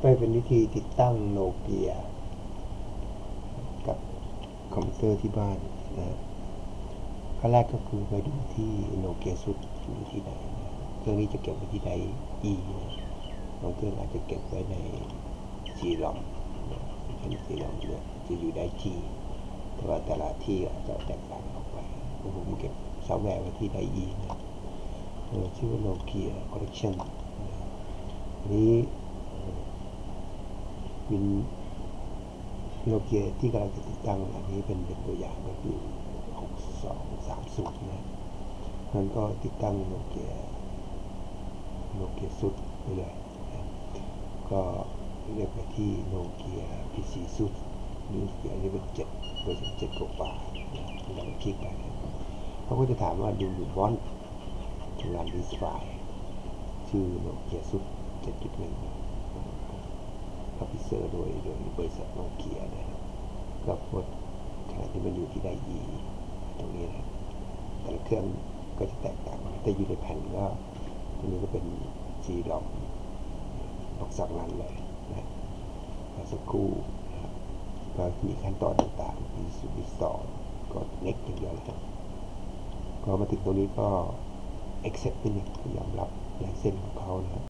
ไปเป็นวิธีติดตั้งโนเกียกับคอมพิวเตอร์ที่บ้านนะขั้นแรกก็คือไปดูที่โนเกียสุดอยู่ที่ไหนนะเครื่องนี้จะเก็บไว้ที่ใด E นะบางเครื่องอาจจะเก็บไว้ใน G ลอมเป็น G ลอมเนี่ยจะอยู่ได้ที่แต่ว่าแต่ละที่อาจจะแตกต่างออกไปผมเก็บซอฟต์แวร์ไว้ที่ได E นะชื่อว่าโนเกียคอลเลคชันนี้ เป็นโนเกียที่กำลังจะติดตั้งอันนี้เป็นเป็นตัวอย่างก็คือ6230นะนั้นก็ติดตั้งโนเกียโนเกียสุดไปเลยนะก็เรียกไปที่โนเกีย PC สุดนี่เกียร์นี่เป็นเจ็ดเวอร์ชันเจ็ดกว่าๆเราคลิกไปเขาก็จะถามว่าดูยูวอนทูรันดิสไฟชื่อโนเกียสุด7.1 พิเศษโดยโดยบริษัทโนเกียนะครับก็พดขณะที่มันอยู่ที่ไดอีตรงนี้นะแต่ละเครื่องก็จะแตกต่างแต่อยู่ในแผ่นก็ตัวนี้ก็เป็นจีลอมออกสักนั้นเลยนะสักครู่ก็มีขั้นตอนต่างๆมีสุดสองก็ next อย่างเดียวนะครับก็มาถึงตรงนี้ก็ accept นิดนึงยอมรับลายเส้นของเขานะครับ